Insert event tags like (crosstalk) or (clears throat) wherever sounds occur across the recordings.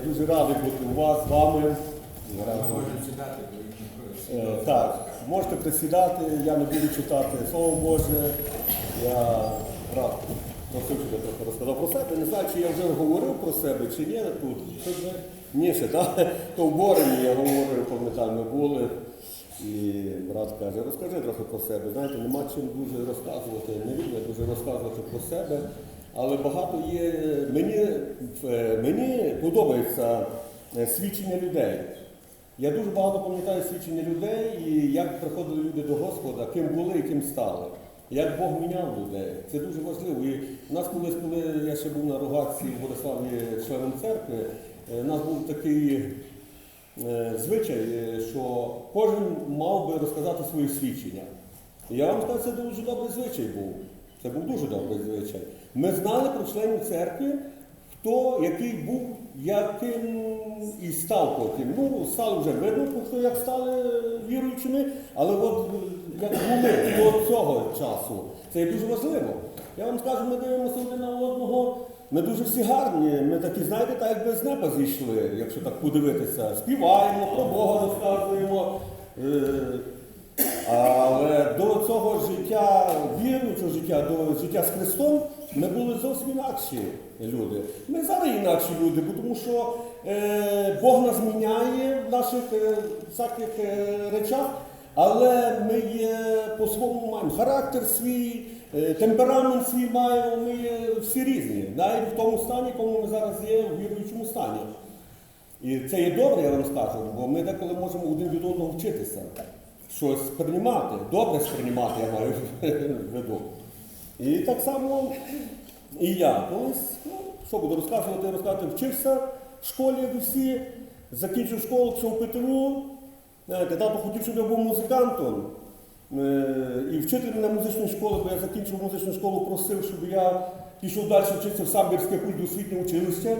Я дуже радий бути у вас, з вами. Е, Так, можете присідати, я не буду читати Слово Боже. Я рад просив, я трохи розказав про себе. Не знаю, чи я вже говорив про себе, чи ні тут. Ні, ще так. То в Борині я говорив, пам'ятаю, ми були. І брат каже, розкажи трохи про себе. Знаєте, нема чим дуже розказувати, не люблю дуже розказувати про себе. Але багато є. Мені, е, мені подобається е, свідчення людей. Я дуже багато пам'ятаю свідчення людей і як приходили люди до Господа, ким були і ким стали. Як Бог міняв людей. Це дуже важливо. І в нас колись, коли я ще був на рогатці в Бориславі членом церкви, е, у нас був такий е, звичай, е, що кожен мав би розказати своє свідчення. Я вам скажу, це дуже добрий звичай був. Це був дуже добрий звичай. Ми знали про членів церкви, хто який був, яким і став потім. Ну, стало вже видно, хто як стали віруючими, але от як були до цього часу. Це є дуже важливо. Я вам скажу, ми дивимося один на одного. Ми дуже всі гарні. Ми такі, знаєте, так якби з неба зійшли, якщо так подивитися. Співаємо, про Бога розказуємо. Е, але до цього життя віруючого життя, до життя з Христом, ми були зовсім інакші люди. Ми зараз інакші люди, тому що е, Бог нас міняє в наших е, всяких е, речах, але ми є по-своєму маємо характер свій, е, темперамент свій маємо, ми є всі різні, навіть в тому стані, в якому ми зараз є, в віруючому стані. І це є добре, я вам скажу, бо ми деколи можемо один від одного вчитися, щось сприймати, добре сприймати, я маю (laughs) в виду. І так само і я колись, ну, що буду розказувати, розказувати, вчився в школі як всі, закінчив школу, пішов в ПТУ. Тато хотів, щоб я був музикантом. Е, І вчитель мене музичної школи, бо я закінчив музичну школу, просив, щоб я пішов далі вчитися в Самбірське культосвітнє училище.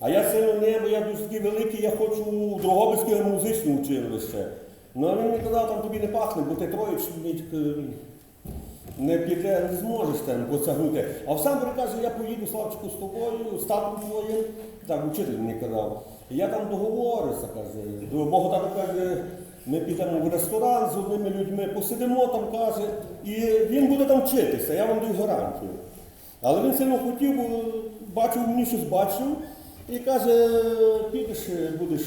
А я сильно не, бо я дуже такий великий, я хочу в Дрогобицьке музичне училище. Ну а він мені казав, там тобі не пахне, бо ти троєчник не піде, не зможеш там потягнути. А Самбірі каже, я поїду Славчику з тобою, з татом твоїм. Так, учитель мені казав. Я там договорюся, каже. До Бога тато каже, ми підемо в ресторан з одними людьми, посидимо там, каже, і він буде там вчитися, я вам даю гарантію. Але він сильно хотів, бачив, мені щось бачив, і каже, підеш, будеш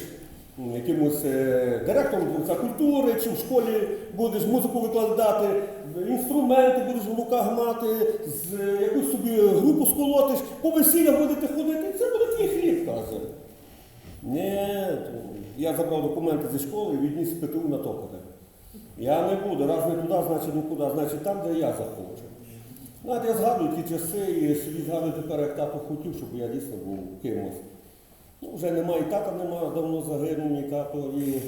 якимось е, директором дворця культури, чи в школі будеш музику викладати, інструменти будеш в руках мати, з якусь собі групу сколотиш, по весіллях будете ходити, це буде твій хліб, каже. Ні, я забрав документи зі школи і відніс ПТУ на Тополе. Я не буду, раз не туди, значить нікуди, значить там, де я захочу. Знаєте, я згадую ті часи і собі згадую тепер, як тато хотів, щоб я дійсно був кимось. Ну, вже немає, і тата немає, давно загинув мій тато. І...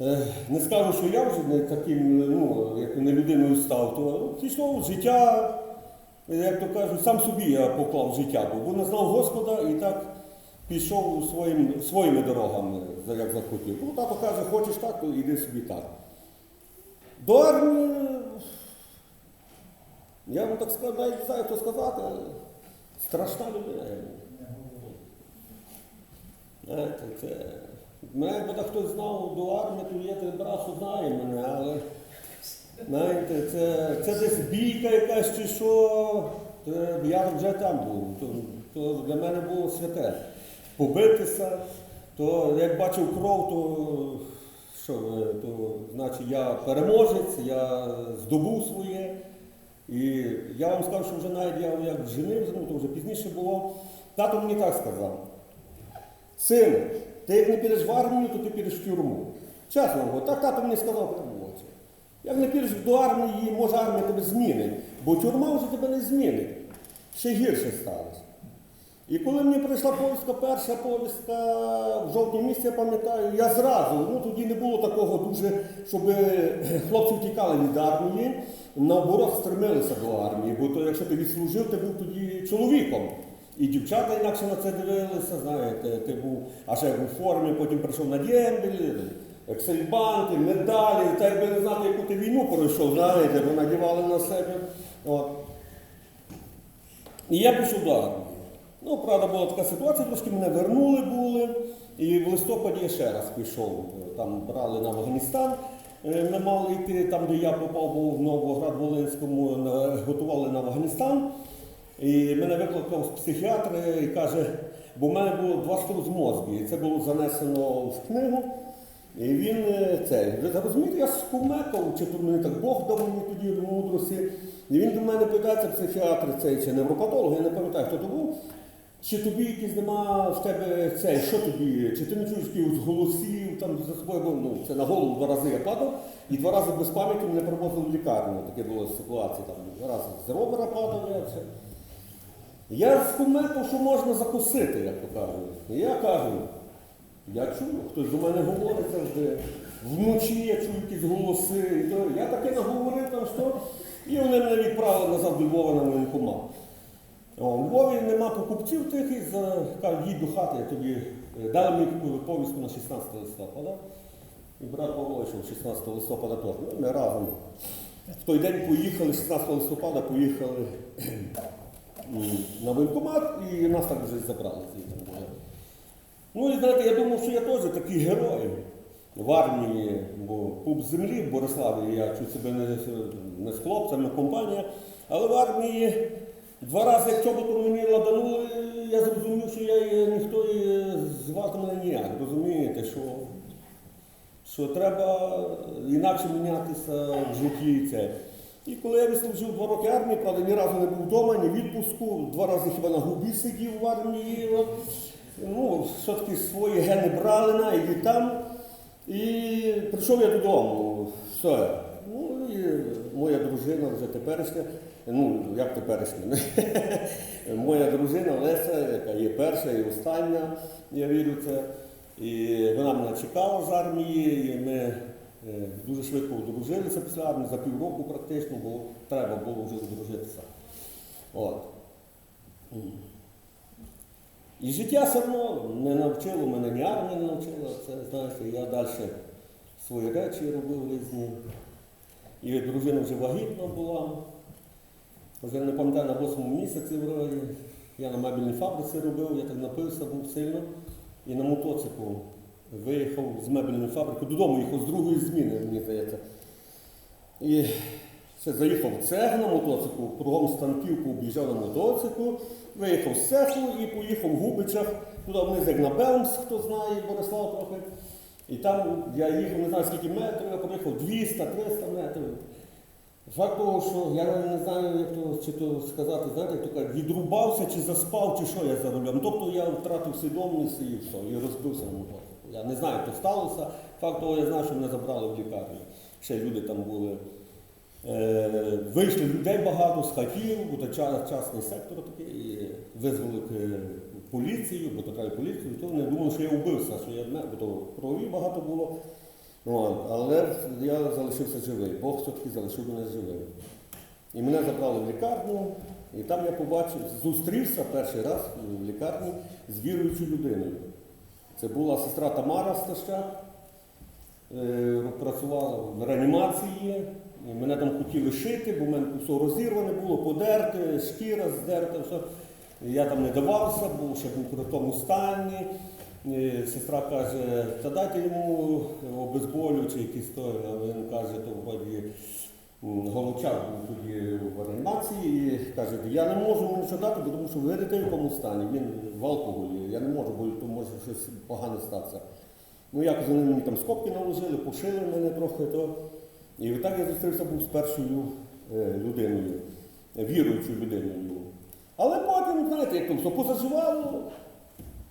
Е, не скажу, що я вже не таким, ну, як не людиною став, то пішло життя, як то кажуть, сам собі я поклав життя, бо не знав Господа і так пішов своїм, своїми дорогами, як захотів. Ну, тато каже, хочеш так, то йди собі так. До армії, я вам так скажу, навіть не знаю, що сказати, страшна людина. Я. Мене якби так хтось знав до армії, то той брат, що знає мене, але знаєте, це, це десь бійка якась чи що, я вже там був. То, то для мене було святе. Побитися, то як бачив кров, то що, то значить я переможець, я здобув своє. І я вам скажу, що вже навіть я як женився, ну то вже пізніше було, тато мені так сказав. Син, ти як не підеш в армію, то ти підеш в тюрму. Чесно говорю, так тато мені сказав прямо в. Як не підеш до армії, може армія тебе змінить, бо тюрма вже тебе не змінить. Ще гірше сталося. І коли мені прийшла повістка, перша повістка в жовтні місяці, я пам'ятаю, я зразу, ну тоді не було такого дуже, щоб (clears throat) хлопці втікали від армії, наоборот стремилися до армії, бо то, якщо ти відслужив, ти був тоді чоловіком. І дівчата інакше на це дивилися, знаєте, ти був аж як у формі, потім прийшов на дембелі, ексельбанти, медалі, та якби не знати, яку ти війну пройшов, знаєте, бо надівали на себе. От. І я пішов до армії. Ну, правда, була така ситуація, трошки мене вернули були. І в листопаді я ще раз пішов. Там брали на Афганістан. Е, Ми мали йти там, де я попав, був в Новоград-Волинському, готували на Афганістан. І мене викликав психіатр і каже, бо в мене було два струс мозку, і це було занесено в книгу. І він е, це, ви розумієте, я скумекав, чи то мені так Бог дав мені тоді в мудрості. І він до мене питається, психіатр цей чи невропатолог, я не пам'ятаю, хто то був. Чи тобі якісь нема в тебе цей, що тобі? Чи ти не чуєш якихось голосів там за собою? Бо, Ну, це на голову два рази я падав, і два рази без пам'яті мене привозили в лікарню. Таке було ситуація. Там раз з ровера падав, я все. Я скуметав, що можна закусити, як то кажуть. І я кажу, я чую, хтось до мене говорить завжди. Вночі я чую якісь голоси. І то, я таке наговорив там, що. І вони мене відправили назад до Львова на воєнкомат. У Львові нема покупців тих і кажуть, їдь до хати, я тобі е, дали мені таку повістку на 16 листопада. І брат Павло йшов 16 листопада теж. Ну, ми разом. В той день поїхали, 16 листопада поїхали на воєнкомат і нас так вже забрали звідти. Ну і знаєте, я думав, що я теж такий герой в армії, бо пуп землі в Бориславі, я чуть себе не, не з хлопцями, компанія, але в армії два рази, як чоботом мені ладанули, я зрозумів, що я ніхто звати мене ніяк. Розумієте, що, що треба інакше мінятися в житті. Це. І коли я відслужив два роки армії, правда, ні разу не був вдома, ні відпуску, два рази хіба на губі сидів в армії. Ну, все-таки свої гени брали навіть там. І прийшов я додому. Все. Ну і моя дружина вже теперішня, ну як теперішня, (laughs) моя дружина Леся, яка є перша і остання, я вірю це. І вона мене чекала з армії, і ми дуже швидко одружилися після армії, за півроку практично, бо треба було вже одружитися. От. І життя все одно не навчило, мене ні армія не навчила. Це, знаєте, я далі свої речі робив різні. І дружина вже вагітна була. Вже не пам'ятаю, на восьмому місяці. Я на мебельній фабриці робив, я так напився був сильно. І на мотоциклу виїхав з мебельної фабрики, додому їхав з другої зміни, мені здається. І ще заїхав в цех на мотоциклу, кругом станків пооб'їжджав на мотоциклу, виїхав з цеху і поїхав в Губичах, туди вниз, як на Белмс, хто знає, Борислав трохи. І там я їхав, не знаю скільки метрів, я проїхав 200-300 метрів. Факт того, що я не знаю, як то, чи то сказати, знаєте, як то кажуть, відрубався, чи заспав, чи що я за рулем. Тобто я втратив свідомість і все, і розбився на мотоциклу. Я не знаю, то сталося. Факт того, я знаю, що мене забрали в лікарню. Ще люди там були. Е, вийшли людей багато з хатів, бо частний сектор такий, визвали поліцію, бо треба поліцію, то вони думали, що я вбився, що я бо то крові багато було. От, але я залишився живий. Бог все-таки залишив мене живим. І мене забрали в лікарню, і там я побачив, зустрівся перший раз в лікарні з віруючою людиною. Це була сестра Тамара Стащак, е, працювала в реанімації. Мене там хотіли шити, бо в мене все розірване було, подерте, шкіра здерта, все. Я там не давався, був ще був при тому стані. Сестра каже, та дайте йому обезболюючи якісь то, він каже, то вроді м, Голубчак був тоді в реанімації і каже, я не можу йому нічого дати, тому що ви видите в якому стані, він в алкоголі, я не можу, бо може щось погане статися. Ну якось вони мені там скобки наложили, пошили мене трохи то. І так я зустрівся був з першою е, людиною, віруючою людиною. Але потім, знаєте, як то все позаживало,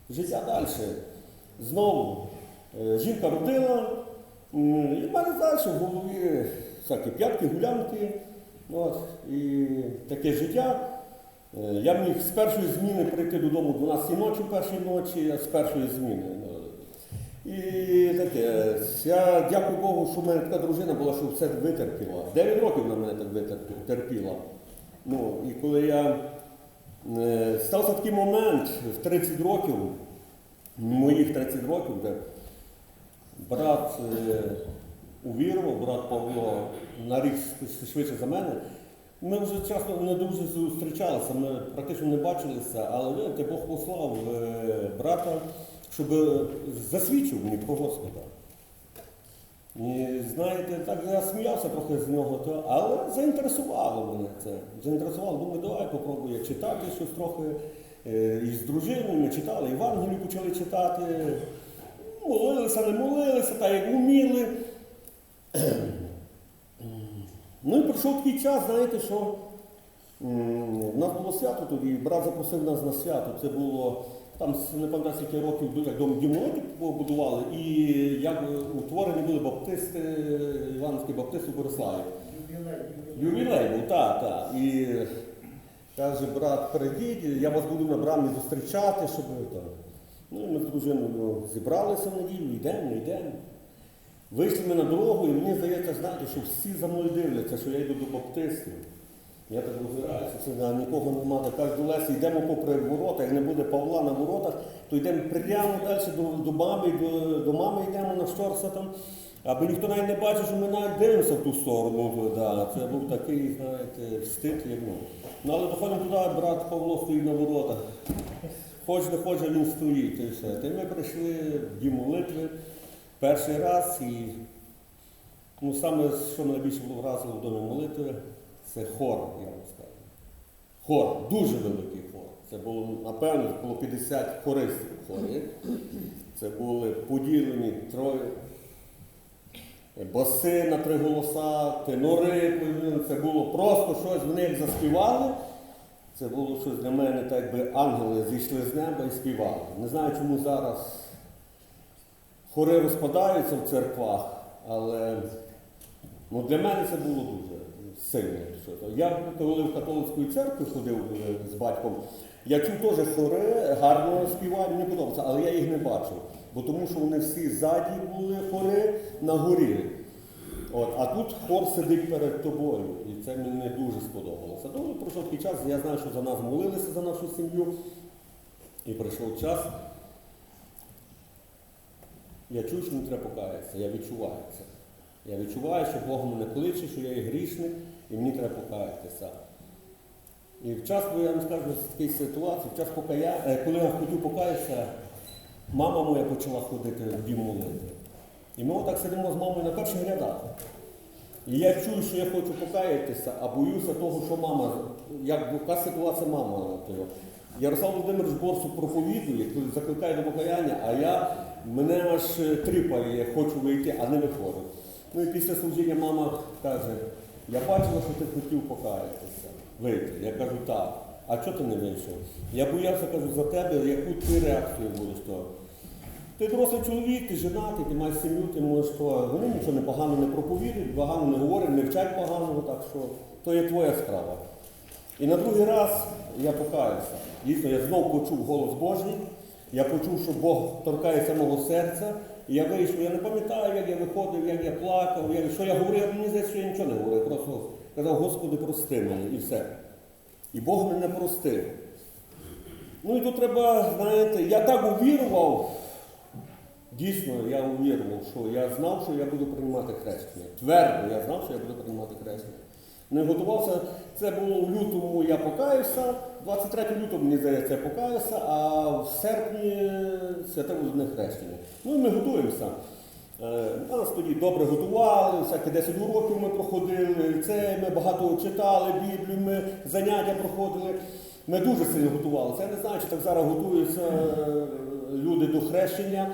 життя далі. Знову е, жінка родила, і в мене далі в голові всякі п'ятки, гулянки. От, і таке життя. Е, Я міг з першої зміни прийти додому 12 ночі, першої ночі, з першої зміни. І таке, я дякую Богу, що в мене така дружина була, що все витерпіла. 9 років на мене так витерпі- терпіла. Ну, і коли я е, стався такий момент в 30 років, моїх 30 років, де брат е, увірував, брат Павло на рік швидше за мене, Ми вже часто не дуже зустрічалися, ми практично не бачилися, але знаєте, Бог послав е, брата, щоб засвідчив мені про Господа. І знаєте, так я сміявся трохи з нього, то, але заінтересувало мене це. Заінтересувало, думаю, давай попробую читати щось трохи. Е, І з дружиною ми читали, Євангелію почали читати. Молилися, не молилися, так як вміли. Ну і пройшов такий час, знаєте, що в нас було свято тоді, брат запросив нас на свято. Це було там не пам'ятаю скільки років як дом Дімолоті побудували, і як е, утворені були баптисти, івановські баптисти у Бориславі. Ювілей був, так, так. І каже, брат, прийдіть, я вас буду на брамі зустрічати, щоб ви там. Ну і ми з дружиною зібралися в неділю, йдемо, йдемо. Вийшли ми на дорогу, і мені здається, знаєте, що всі за мною дивляться, що я йду до баптистів. Я так розбираюся, це нікого нема. Так кажуть, до Лесі, йдемо попри ворота, як не буде Павла на воротах, то йдемо прямо далі до, до мами, до, до мами йдемо на шторса там. Аби ніхто навіть не бачив, що ми навіть дивимося в ту сторону. Да. Це був такий, знаєте, як, Ну. ну але доходимо туди, брат Павло стоїть на воротах. Хоч не хоче, він стоїть. І все. Та ми прийшли в дім молитви перший раз і ну, саме, що мене більше було вразило в домі молитви, це хор, я вам скажу. Хор, дуже великий хор. Це було, напевно, було 50 хористів в хорі. Це були поділені троє. Баси на три голоса, тенори, це було просто щось, вони як заспівали. Це було щось для мене, так якби ангели зійшли з неба і співали. Не знаю, чому зараз хори розпадаються в церквах, але ну, для мене це було дуже сильно. Я коли в католицьку церкву ходив е, з батьком, я чув теж хори, гарно співають, мені подобається, але я їх не бачив. Бо тому що вони всі ззаді були хори на горі. От, а тут хор сидить перед тобою. І це мені дуже сподобалося. Добре, пройшов такий час, я знаю, що за нас молилися за нашу сім'ю. І прийшов час. Я чую, що мені треба покаятися, я відчуваю це. Я відчуваю, що Бог мене кличе, що я є грішник, і мені треба покаятися. І в час, бо я вам скажу, в такій ситуації, в час покая... е, коли я хотів покаятися, мама моя почала ходити в дім молитви. І ми отак сидимо з мамою на перших рядах. І я чую, що я хочу покаятися, а боюся того, що мама, як яка ситуація мама. того. Ярослав Володимирович Борсу проповідує, закликає до покаяння, а я мене аж е, тріпає, я хочу вийти, а не виходить. Ну і після служіння мама каже, я бачила, що ти хотів покаятися, вийти. Я кажу, так. А чого ти не вийшов? Я боявся, кажу, за тебе, яку ти реакцію будеш того. Ти дорослий чоловік, ти женатий, ти маєш сім'ю, ти можеш то. Вони нічого не погано не проповідують, погано не говорять, не вчать поганого, так що то є твоя справа. І на другий раз я покаюся. Дійсно, я знов почув голос Божий, я почув, що Бог торкається мого серця. І я вийшов, я не пам'ятаю, як я виходив, як я плакав, як, що я говорив, мені здається, що я нічого не говорив. Просто казав, Господи, прости мене і все. І Бог мене простив. Ну і тут треба, знаєте, я так увірував. Дійсно, я увірував, що я знав, що я буду приймати хрещення. Твердо я знав, що я буду приймати хрещення. Не готувався, це було в лютому, я покаюся, 23 лютого, мені здається, я покаюся, а в серпні святе буде хрещення. Ну і ми готуємося. Е, Нас тоді добре готували, всякі 10 уроків ми проходили, це ми багато читали Біблію, ми заняття проходили. Ми дуже сильно готувалися. Я не знаю, чи так зараз готуються е, люди до хрещення,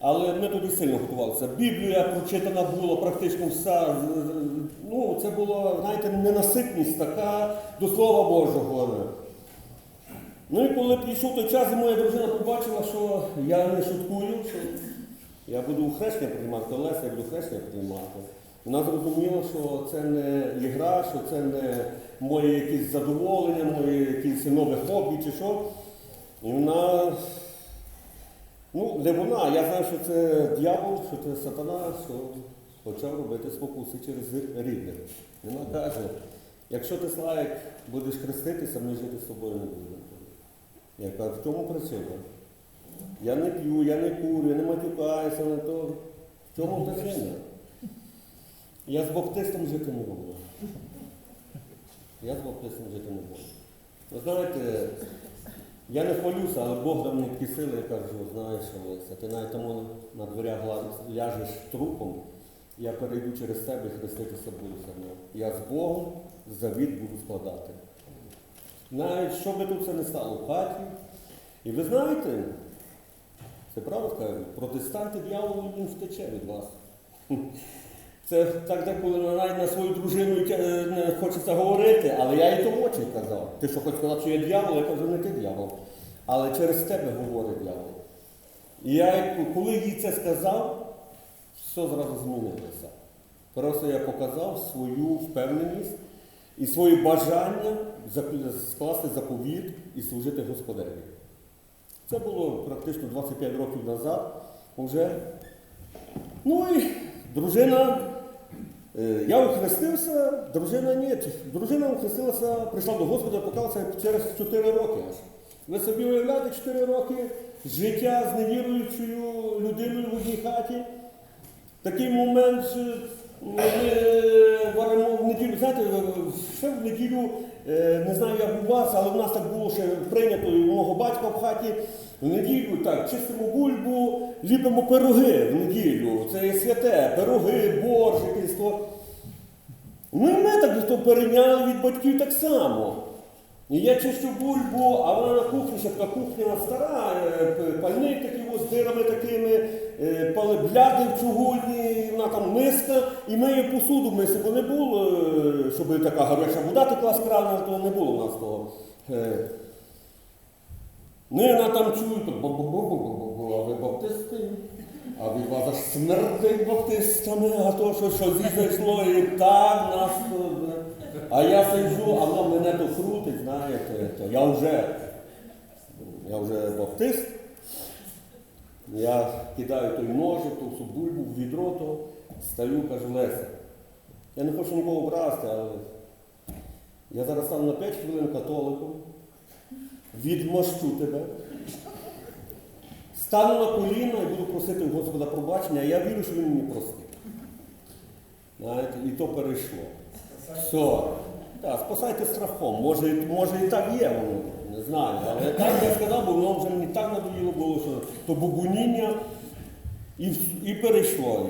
але ми тоді сильно готувалися. Біблія прочитана була практично вся. Ну, це була, знаєте, ненаситність така до Слова Божого. Ну і коли прийшов той час, і моя дружина побачила, що я не шуткую, що я буду хрещення приймати, Олеся, я буду хрещення приймати. Вона зрозуміла, що це не ігра, що це не моє якесь задоволення, моє якесь нове хобі чи що. І вона, ну, не вона, я знаю, що це дьявол, що це сатана, що почав робити спокуси через рідних. Вона каже, якщо ти Славік, будеш хреститися, ми жити з тобою не будемо. Я кажу, в чому причина? Я не п'ю, я не курю, я не матюкаюся на то. В чому причина? Я з баптистом жити не буду. Я з баптистом жити не буду. Ви знаєте, я не хвалюся, але Бог дав мені такі сили, я кажу, знаєш, Олеся, ти навіть тому на дверях ляжеш трупом, я перейду через тебе і хреститися буду за мною. Я з Богом завіт буду складати. Навіть що би тут це не стало в хаті. І ви знаєте, це правда кажу, протестанти дьяволу він втече від вас. Це так деколи навіть на свою дружину е, хочеться говорити, але я їй то очі казав. Ти що хочеш сказати, що я дьявол, я кажу, не ти дьявол. Але через тебе говорить дьявол. І я, коли їй це сказав, все зразу змінилося. Просто я показав свою впевненість і своє бажання скласти заповіт і служити Господеві. Це було практично 25 років назад вже. Ну і дружина, е, я охрестився, дружина ні. Дружина охрестилася, прийшла до Господа, покалася через 4 роки аж. Ви собі уявляєте 4 роки життя з невіруючою людиною в одній хаті. Такий момент, ми варимо в неділю, знаєте, ще в неділю, е, не знаю, як у вас, але в нас так було ще прийнято і у мого батька в хаті. В неділю так, чистимо бульбу, ліпимо пироги в неділю. Це є святе, пироги, борщ, якийсь то. Ну і ми так перейняли від батьків так само. І я чищу бульбу, а вона на кухні, ще така кухня стара, е, пальник такий з дирами такими, е, бляди в чугунні, вона там миска, і миє посуду миси, бо не було, е, щоб така гаряча вода текла з крана, то не було в нас того. Ну і вона там чує, то бу-бу-бу-бу-бу-бу, а ви баптисти? А від вас аж баптистами, а то що, що зійшло і так нас. А я сиджу, а воно мене докрутить, знаєте, то я вже, я вже баптист. Я кидаю той ножик, ту всю бульбу в відро, то стаю, кажу, Леся. Я не хочу нікого образити, але я зараз стану на 5 хвилин католиком, відмощу тебе. Стану на коліна і буду просити у Господа пробачення, а я вірю, що він мені простить. Знаєте, і то перейшло. Все. Так, спасайте страхом. Може, може і так є, воно, не знаю. Але так я сказав, бо воно вже мені так надоїло було, що то бубуніння і, і перейшло.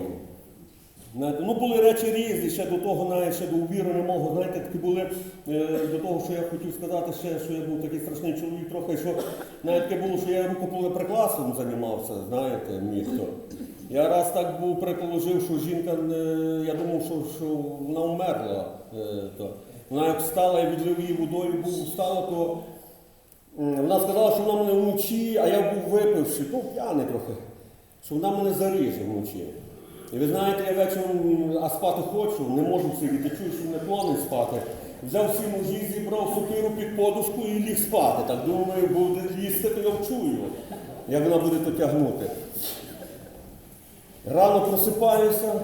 Ну були речі різні, ще до того, навіть ще до увіри мого, знаєте, такі були е, до того, що я хотів сказати ще, що я був такий страшний чоловік трохи, що навіть таке було, що я рукополеприкласом займався, знаєте, місто. Я раз так був предположив, що жінка, е, я думав, що, що вона вмерла. Е, то. Вона як встала, я відлив її водою, був встала, то м, вона сказала, що вона мене вночі, а я був випивши, ну п'яний трохи, що вона мене заріже вночі. І ви знаєте, я вечором а спати хочу, не можу сидіти, чую, що не клонить спати. Взяв всі ножі, зібрав сокиру під подушку і ліг спати. Так думаю, буде їсти, то я вчую, як вона буде то тягнути. Рано просипаюся,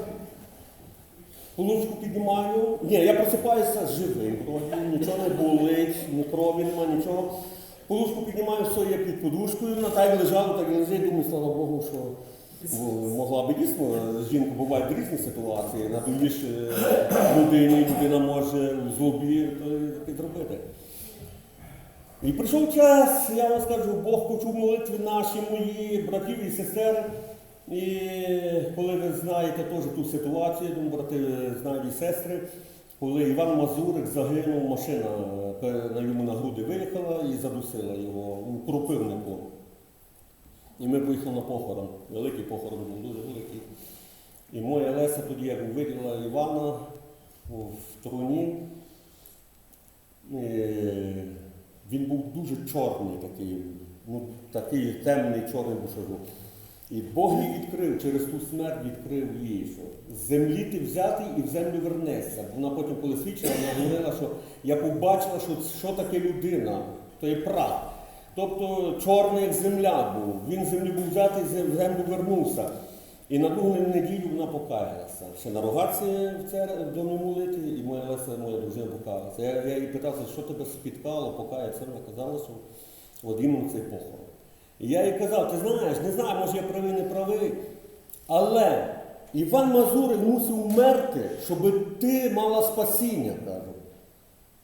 полушку піднімаю. Ні, я просипаюся живим, нічого не болить, ні крові нема, нічого. Полушку піднімаю, все є під подушкою, вона так лежала, так і лежить, думаю, слава Богу, що ну, могла би дійсно, жінка бувають різні ситуації, надоїш е, людині, людина може в злобі то і зробити. І прийшов час, я вам скажу, Бог почув молитви наші, мої, братів і сестер. І коли ви знаєте теж ту ситуацію, думаю, брати знають і сестри, коли Іван Мазурик загинув, машина е, на йому на груди виїхала і задусила його у кропивнику. І ми поїхали на похорон. Великий похорон був дуже великий. І моя Леся тоді, як виділа Івана в труні, е, він був дуже чорний такий, ну, такий темний чорний бушажок. І Бог їй відкрив, через ту смерть відкрив їй, що з землі ти взятий і в землю вернешся. Вона потім, коли свідчила, вона говорила, що я побачила, що, що таке людина, то є прах. Тобто чорний як земля був. Він з землі був взятий, в землю вернувся. І на другу неділю вона покаялася. Ще на рогаці в церкві в домі молити, і моя Леся, моя дружина покаялася. Я, я їй питався, що тебе спіткало, покаятися. Вона казала, що от іменно цей похорон. Я їй казав, ти знаєш, не знаю, може я правий, не правий. Але Іван Мазурик мусив вмерти, щоб ти мала спасіння, кажу.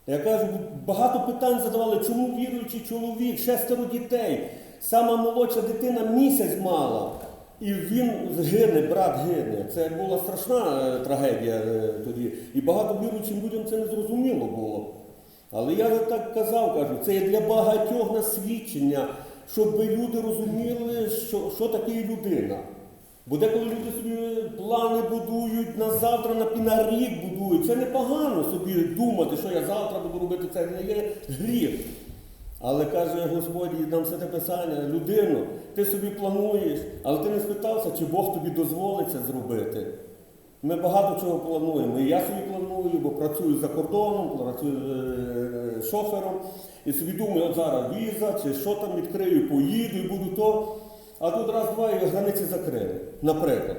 Я кажу, багато питань задавали, чому віруючий чоловік, шестеро дітей, сама молодша дитина місяць мала. І він гине, брат гине. Це була страшна е, трагедія е, тоді. І багато віруючим людям це не зрозуміло було. Але я так казав, кажу, це є для багатьох на свідчення, щоб люди розуміли, що, що таке людина. Бо деколи люди собі плани будують на завтра, на, на рік будують. Це непогано собі думати, що я завтра буду робити, це не є гріх. Але каже Господь, нам святе писання, людину, ти собі плануєш, але ти не спитався, чи Бог тобі дозволить це зробити. Ми багато чого плануємо. І я собі планую, бо працюю за кордоном, працюю е, шофером, і собі думаю, от зараз віза, чи що там відкрию, поїду і буду то. А тут раз-два і границі закрили, наприклад.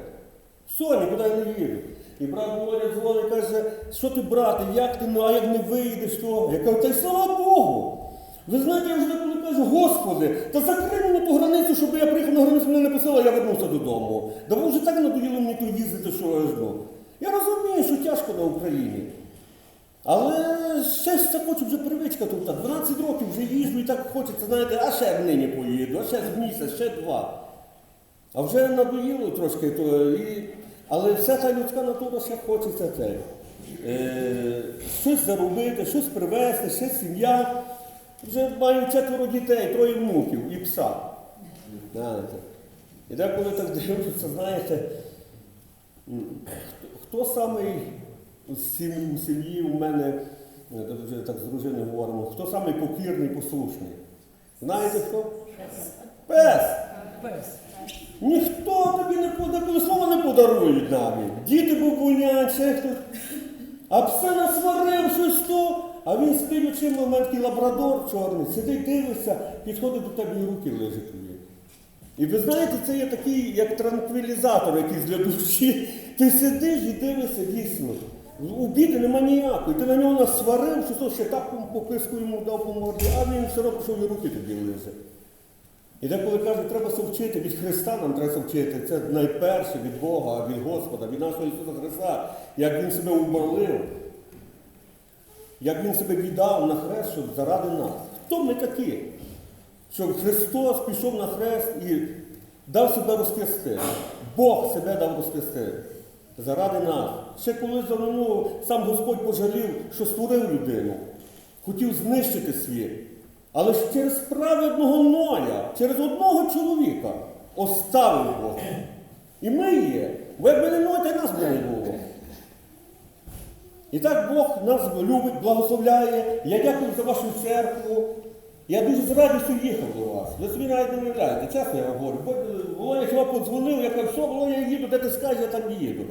Все, нікуди я не їду. І брат Володя дзвонить і каже, що ти, брате, як ти, ну а як не виїдеш, то? Я кажу, та й слава Богу. Ви знаєте, я вже коли кажу, Господи, та закрий мені ту границю, щоб я приїхав на границю, мене не писала, я вернувся додому. Да бо вже так надоїло мені тут їздити, що я жду. Я розумію, що тяжко на Україні. Але ж так хочу вже привичка тут. 12 років вже їжджу і так хочеться, знаєте, а ще нині поїду, а ще з місяць, ще два. А вже надоїло трошки, то, і... але вся та людська натура ще хочеться це. Е, щось заробити, щось привезти, ще сім'я. Вже маю четверо дітей, троє внуків і пса. І деколи так дивлюся, знаєте, хто, самий у сім- сім'ї у мене, вже так з дружиною говоримо, хто самий покірний, послушний? Знаєте хто? Пес. Пес. Ніхто тобі не пода- коли слова не подарують навіть. Діти бубунять, ще хтось. А пса насварив щось то. А він очима, у мене такий лабрадор чорний, сидить, дивиться, підходить до тебе і руки лежить. І ви знаєте, це є такий, як транквілізатор якийсь для душі. Ти сидиш і дивишся дійсно. Обіди нема ніякої. Ти на нього насварив, що то ще так по писку йому дав по морді, а він все одно пішов і руки тобі лежить. І деколи кажуть, треба се вчити від Христа, нам треба се вчити. Це найперше від Бога, від Господа, від нашого Ісуса Христа, як Він себе умолив, як Він себе віддав на хрест, щоб заради нас. Хто ми такі? Щоб Христос пішов на хрест і дав себе розп'ясти. Бог себе дав розп'ясти. Заради нас. Ще колись давно сам Господь пожалів, що створив людину, хотів знищити світ. Але ж через справи одного Ноя, через одного чоловіка оставив Бог. І ми є. Бо якби не Ной, нас би не було. І так Бог нас любить, благословляє. Я дякую за вашу церкву. Я дуже з радістю їхав до вас. Ви собі навіть не уявляєте, чесно я вам говорю. Бо, Володя хіба подзвонив, я кажу, все, Володя, я їду, де ти скажеш, я там їду.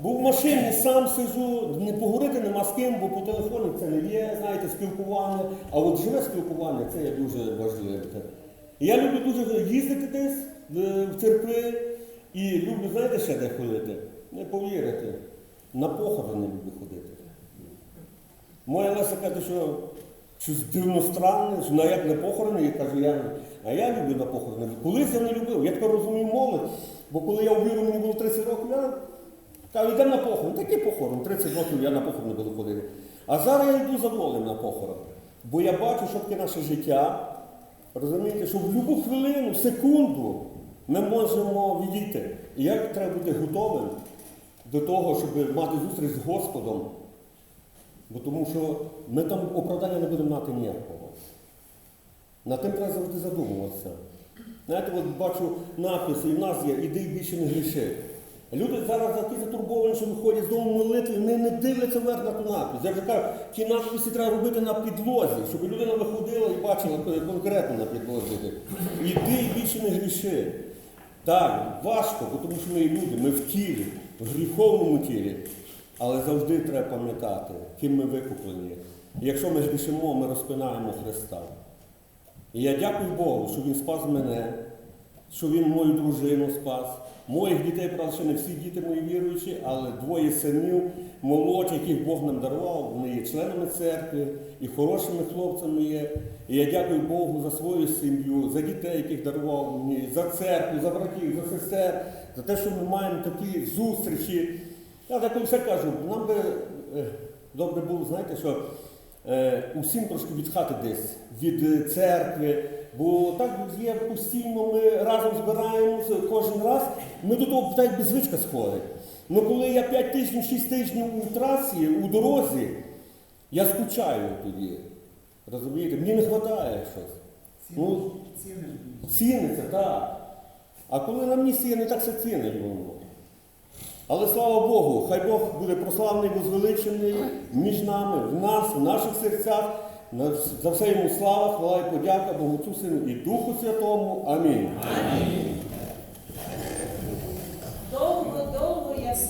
Бо в машині сам сижу, не поговорити нема з ким, бо по телефону це не є, знаєте, спілкування. А от живе спілкування це є дуже важливе. Я люблю дуже їздити десь е, в церкви і люблю, знаєте, ще де ходити? Не повірите. На похорони люблю ходити. Моя Леся каже, що щось дивно странне, що на як на похорони, я кажу, я, а я люблю на похорони. Колись я не любив, я тепер розумію молодь, бо коли я увіру, мені було 30 років, я кажу, йдемо на похорон. Такий похорон, 30 років я на похорон буду ходити. А зараз я йду задоволений на похорон. Бо я бачу, що таке наше життя. Розумієте, що в будь-яку хвилину, секунду ми можемо відійти. І як треба бути готовим до того, щоб мати зустріч з Господом, бо тому що ми там оправдання не будемо мати ніякого. Над тим треба завжди задумуватися. Знаєте, от бачу написи, і в нас є іди і більше не гріши. Люди зараз такі затурбовані, що виходять з дому молитви, вони не дивляться вверх на ту напис. Я вже кажу, ті написи треба робити на підлозі, щоб людина виходила і бачила конкретно на підлозі. Іди і більше не гріши. Так, важко, тому що ми люди, ми в тілі, в гріховному тілі. Але завжди треба пам'ятати, ким ми викуплені. Якщо ми грішимо, ми розпинаємо Христа. І я дякую Богу, що Він спас мене, що Він мою дружину спас. Моїх дітей, правда, ще не всі діти мої віруючі, але двоє синів, молодших, яких Бог нам дарував, вони є членами церкви і хорошими хлопцями є. І я дякую Богу за свою сім'ю, за дітей, яких дарував мені, за церкву, за братів, за сестер, за те, що ми маємо такі зустрічі. Я так все кажу, нам би е, добре було, знаєте, що е, усім трошки від хати десь, від е, церкви. Бо так є постійно, ми разом збираємося кожен раз. Ми до того так якби звичка сходить. Ну коли я 5 тижнів, 6 тижнів у трасі, у дорозі, я скучаю тоді. Розумієте? Мені не вистачає щось. Ну, Ціниться, так. А коли на місці є, не так все цінить воно. Але слава Богу, хай Бог буде прославлений, возвеличений між нами, в нас, в наших серцях. За все йому слава, хвала і подяка Богу Сину і Духу Святому. Амінь.